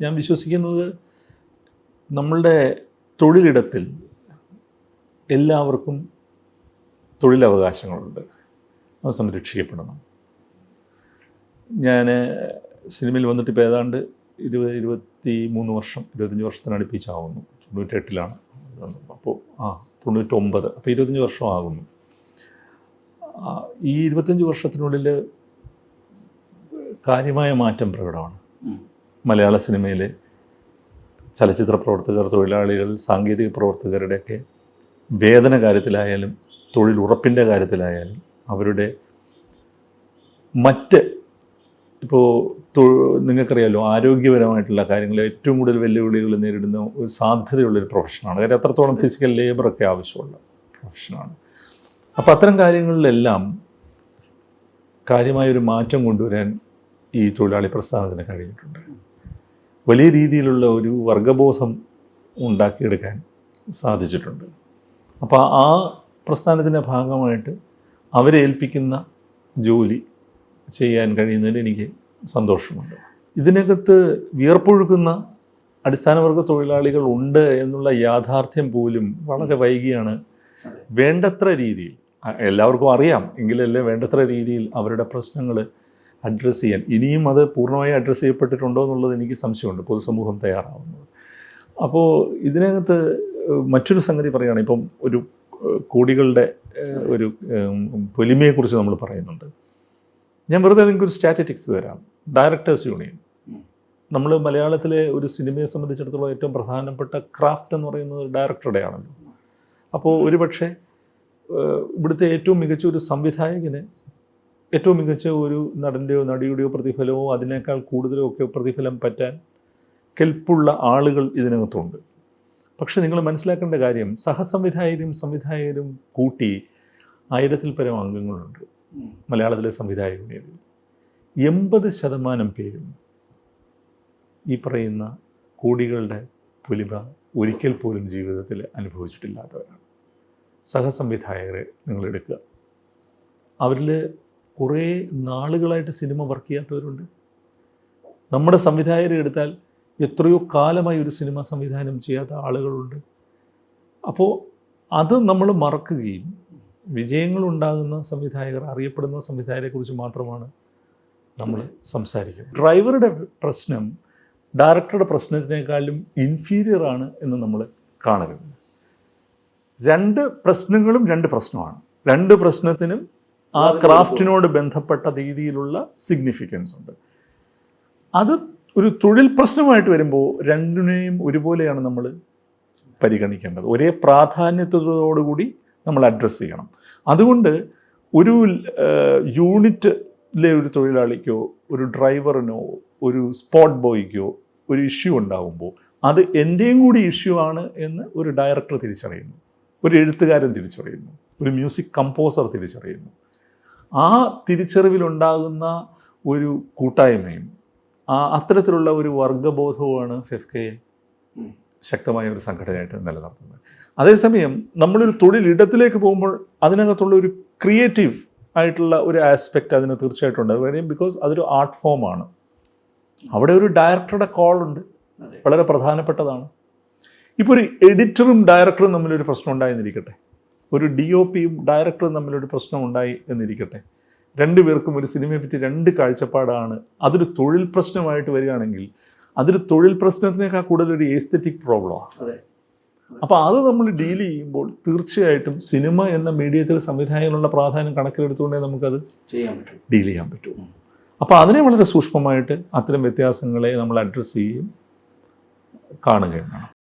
ഞാൻ വിശ്വസിക്കുന്നത് നമ്മളുടെ തൊഴിലിടത്തിൽ എല്ലാവർക്കും തൊഴിലവകാശങ്ങളുണ്ട്. അത് സംരക്ഷിക്കപ്പെടണം. ഞാൻ സിനിമയിൽ വന്നിട്ട് ഇപ്പോൾ ഏതാണ്ട് ഇരുപത് ഇരുപത്തി മൂന്ന് വർഷം ഇരുപത്തഞ്ച് വർഷത്തിനടുപ്പിച്ചാവുന്നു തൊണ്ണൂറ്റെട്ടിലാണ് അപ്പോൾ ആ തൊണ്ണൂറ്റൊമ്പത് അപ്പോൾ ഇരുപത്തഞ്ച് വർഷമാകുന്നു. ഈ ഇരുപത്തഞ്ച് വർഷത്തിനുള്ളിൽ കാര്യമായ മാറ്റം പ്രകടമാണ്. മലയാള സിനിമയിലെ ചലച്ചിത്ര പ്രവർത്തകർ തൊഴിലാളികൾ സാങ്കേതിക പ്രവർത്തകരുടെയൊക്കെ വേതന കാര്യത്തിലായാലും തൊഴിലുറപ്പിന്റെ കാര്യത്തിലായാലും അവരുടെ മറ്റ് ഇപ്പോൾ നിങ്ങൾക്കറിയാലോ ആരോഗ്യപരമായിട്ടുള്ള കാര്യങ്ങൾ ഏറ്റവും കൂടുതൽ വെല്ലുവിളികൾ നേരിടുന്ന ഒരു സാധ്യതയുള്ളൊരു പ്രൊഫഷനാണ് കാര്യം അത്രത്തോളം ഫിസിക്കൽ ലേബറൊക്കെ ആവശ്യമുള്ള പ്രൊഫഷനാണ് അപ്പോൾ അത്തരം കാര്യങ്ങളിലെല്ലാം കാര്യമായൊരു മാറ്റം കൊണ്ടുവരാൻ ഈ തൊഴിലാളി പ്രസ്ഥാനത്തിന് കഴിഞ്ഞിട്ടുണ്ട്. വലിയ രീതിയിലുള്ള ഒരു വർഗബോധം ഉണ്ടാക്കിയെടുക്കാൻ സാധിച്ചിട്ടുണ്ട്. അപ്പോൾ ആ പ്രസ്ഥാനത്തിന്റെ ഭാഗമായിട്ട് അവരെ ഏൽപ്പിക്കുന്ന ജോലി ചെയ്യാൻ കഴിയുന്നതിൽ എനിക്ക് സന്തോഷമുണ്ട്. ഇതിനകത്ത് വിയർപ്പൊഴുക്കുന്ന അടിസ്ഥാനവർഗ തൊഴിലാളികൾ ഉണ്ട് എന്നുള്ള യാഥാർത്ഥ്യം പോലും വളരെ വൈകിയാണ്. വേണ്ടത്ര രീതിയിൽ എല്ലാവർക്കും അറിയാം എങ്കിലല്ലേ വേണ്ടത്ര രീതിയിൽ അവരുടെ പ്രശ്നങ്ങൾ അഡ്രസ്സ് ചെയ്യാൻ. ഇനിയും അത് പൂർണമായി അഡ്രസ്സ് ചെയ്യപ്പെട്ടിട്ടുണ്ടോ എന്നുള്ളത് എനിക്ക് സംശയമുണ്ട്. പൊതുസമൂഹം തയ്യാറാവുന്നത്. അപ്പോൾ ഇതിനകത്ത് മറ്റൊരു സംഗതി പറയുകയാണ് ഇപ്പം ഒരു കോടികളുടെ ഒരു പൊലിമയെക്കുറിച്ച് നമ്മൾ പറയുന്നുണ്ട്. ഞാൻ വെറുതെ നിങ്ങൾക്ക് ഒരു സ്റ്റാറ്റിറ്റിക്സ് തരാം. ഡയറക്ടേഴ്സ് യൂണിയൻ നമ്മൾ മലയാളത്തിലെ ഒരു സിനിമയെ സംബന്ധിച്ചിടത്തോളം ഏറ്റവും പ്രധാനപ്പെട്ട ക്രാഫ്റ്റ് എന്ന് പറയുന്നത് ഡയറക്ടറുടെ ആണല്ലോ. അപ്പോൾ ഒരുപക്ഷെ ഇവിടുത്തെ ഏറ്റവും മികച്ച ഒരു സംവിധായകന് ഏറ്റവും മികച്ച ഒരു നടന്റെയോ നടിയുടെയോ പ്രതിഫലമോ അതിനേക്കാൾ കൂടുതലോ ഒക്കെ പ്രതിഫലം പറ്റാൻ കെൽപ്പുള്ള ആളുകൾ ഇതിനകത്തുണ്ട്. പക്ഷെ നിങ്ങൾ മനസ്സിലാക്കേണ്ട കാര്യം സഹസംവിധായകരും സംവിധായകരും കൂട്ടി ആയിരത്തിൽ പരം അംഗങ്ങളുണ്ട് മലയാളത്തിലെ സംവിധായക യൂണിയനിൽ എൺപത് ശതമാനം പേരും ഈ പറയുന്ന കോടികളുടെ പുലിമ ഒരിക്കൽ പോലും ജീവിതത്തിൽ അനുഭവിച്ചിട്ടില്ലാത്തവരാണ്. സഹസംവിധായകരെ നിങ്ങൾ എടുക്കുക. അവരിൽ കുറേ നാളുകളായിട്ട് സിനിമ വർക്ക് ചെയ്യാത്തവരുണ്ട്. നമ്മുടെ സംവിധായകരെ എടുത്താൽ എത്രയോ കാലമായി ഒരു സിനിമ സംവിധാനം ചെയ്യാത്ത ആളുകളുണ്ട്. അപ്പോൾ അത് നമ്മൾ മറക്കുകയും വിജയങ്ങളുണ്ടാകുന്ന സംവിധായകർ അറിയപ്പെടുന്ന സംവിധായകരെ കുറിച്ച് മാത്രമാണ് നമ്മൾ സംസാരിക്കുന്നത്. ഡ്രൈവറുടെ പ്രശ്നം ഡയറക്ടറുടെ പ്രശ്നത്തിനേക്കാളും ഇൻഫീരിയർ ആണ് എന്ന് നമ്മൾ കാണരുത്. രണ്ട് പ്രശ്നങ്ങളും രണ്ട് പ്രശ്നമാണ്. രണ്ട് പ്രശ്നത്തിനും ആ ക്രാഫ്റ്റിനോട് ബന്ധപ്പെട്ട രീതിയിലുള്ള സിഗ്നിഫിക്കൻസ് ഉണ്ട്. അത് ഒരു തൊഴിൽ പ്രശ്നമായിട്ട് വരുമ്പോൾ രണ്ടിനെയും ഒരുപോലെയാണ് നമ്മൾ പരിഗണിക്കേണ്ടത്. ഒരേ പ്രാധാന്യത്തോടുകൂടി നമ്മൾ അഡ്രസ്സ് ചെയ്യണം. അതുകൊണ്ട് ഒരു യൂണിറ്റിലെ ഒരു തൊഴിലാളിക്കോ ഒരു ഡ്രൈവറിനോ ഒരു സ്പോട്ട് ബോയ്ക്കോ ഒരു ഇഷ്യൂ ഉണ്ടാകുമ്പോൾ അത് എന്റെയും കൂടി ഇഷ്യൂ ആണ് എന്ന് ഒരു ഡയറക്ടർ തിരിച്ചറിയുന്നു. ഒരു എഴുത്തുകാരൻ തിരിച്ചറിയുന്നു. ഒരു മ്യൂസിക് കമ്പോസർ തിരിച്ചറിയുന്നു. ആ തിരിച്ചറിവിലുണ്ടാകുന്ന ഒരു കൂട്ടായ്മയും ആ അത്തരത്തിലുള്ള ഒരു വർഗബോധവുമാണ് ഫെഫ്കെ. ശക്തമായ ഒരു സംഘടനയായിട്ട് നിലനിർത്തുന്നത്. അതേസമയം നമ്മളൊരു തൊഴിലിടത്തിലേക്ക് പോകുമ്പോൾ അതിനകത്തുള്ള ഒരു ക്രിയേറ്റീവ് ആയിട്ടുള്ള ഒരു ആസ്പെക്റ്റ് അതിന് തീർച്ചയായിട്ടും ഉണ്ട് കാര്യം ബിക്കോസ് അതൊരു ആർട്ട് ഫോമാണ് അവിടെ ഒരു ഡയറക്ടറുടെ കോൾ ഉണ്ട്. വളരെ പ്രധാനപ്പെട്ടതാണ്. ഇപ്പോൾ ഒരു എഡിറ്ററും ഡയറക്ടറും തമ്മിലൊരു പ്രശ്നം ഉണ്ടായെന്നിരിക്കട്ടെ ഒരു ഡി ഒ പിയും ഡയറക്ടറും തമ്മിലൊരു പ്രശ്നം ഉണ്ടായി എന്നിരിക്കട്ടെ. രണ്ടുപേർക്കും ഒരു സിനിമയെ പറ്റി രണ്ട് കാഴ്ചപ്പാടാണ്. അതൊരു തൊഴിൽ പ്രശ്നമായിട്ട് വരികയാണെങ്കിൽ അതൊരു തൊഴിൽ പ്രശ്നത്തിനേക്കാൾ കൂടുതൽ ഒരു എസ്തറ്റിക് പ്രോബ്ലമാണ് അപ്പോൾ അത് നമ്മൾ ഡീൽ ചെയ്യുമ്പോൾ തീർച്ചയായിട്ടും സിനിമ എന്ന മീഡിയത്തിൽ സംവിധായകനുള്ള പ്രാധാന്യം കണക്കിലെടുത്തുകൊണ്ടേ നമുക്കത് ചെയ്യാൻ പറ്റും. ഡീൽ ചെയ്യാൻ പറ്റും. അപ്പോൾ അതിനെ വളരെ സൂക്ഷ്മമായിട്ട് അത്തരം വ്യത്യാസങ്ങളെ നമ്മൾ അഡ്രസ്സ് ചെയ്യുകയും കാണുകയും വേണം.